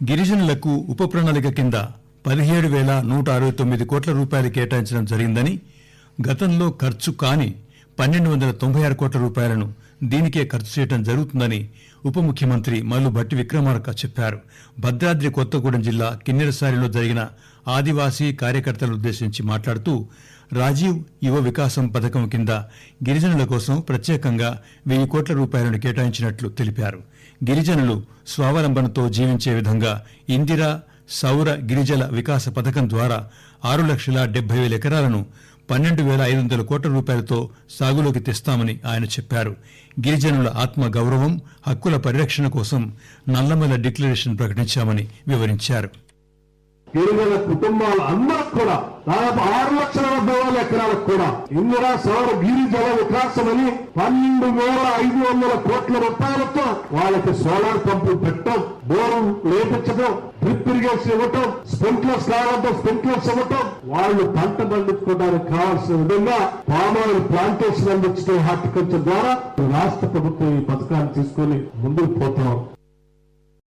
గిరిజనులకు ఉప ప్రణాళిక కింద పదిహేడు వేల నూట అరవై తొమ్మిది కోట్ల రూపాయలు కేటాయించడం జరిగిందని గతంలో ఖర్చు కాని పన్నెండు వందల తొంభై ఆరు కోట్ల రూపాయలను దీనికే ఖర్చు చేయడం జరుగుతుందని ఉప ముఖ్యమంత్రి మల్లు భట్టి విక్రమార్క చెప్పారు. భద్రాద్రి కొత్తగూడెం జిల్లా కిన్నెరసారిలో జరిగిన ఆదివాసీ కార్యకర్తలను ఉద్దేశించి మాట్లాడుతూ రాజీవ్ యువ వికాసం పథకం కింద గిరిజనుల కోసం ప్రత్యేకంగా వెయ్యి కోట్ల రూపాయలను కేటాయించినట్లు తెలిపారు. గిరిజనులు స్వావలంబనతో జీవించే విధంగా ఇందిరా సౌర గిరిజల వికాస పథకం ద్వారా ఆరు లక్షల డెబ్బై వేల ఎకరాలను పన్నెండు వేల ఐదు వందల కోట్ల రూపాయలతో సాగులోకి తెస్తామని ఆయన చెప్పారు. గిరిజనుల ఆత్మ గౌరవం హక్కుల పరిరక్షణ కోసం నల్లమల డిక్లరేషన్ ప్రకటించామని వివరించారు. గిరిజన కుటుంబాలు అందరికి కూడా దాదాపు ఆరు లక్షల డెబ్బై వేల ఎకరాలకు కూడా. ఇందిరా సౌర గిరిజల వికాసం అని పన్నెండు వేల ఐదు వందల కోట్ల రూపాయలతో వాళ్ళకి సోలార్ పంపులు పెట్టడం బోరు లేపించడం డ్రిప్ ఇరిగేషన్ ఇవ్వటం స్ప్రింక్లర్స్ కావాలంటే స్ప్రింక్లర్స్ ఇవ్వటం వాళ్ళు పంట పండించుకోవడానికి కావాల్సిన విధంగా పామాయిల్ ప్లాంటేషన్ అందించడం హార్టికల్చర్ ద్వారా రాష్ట్ర ప్రభుత్వం ఈ పథకాన్ని తీసుకొని ముందుకు పోతాం.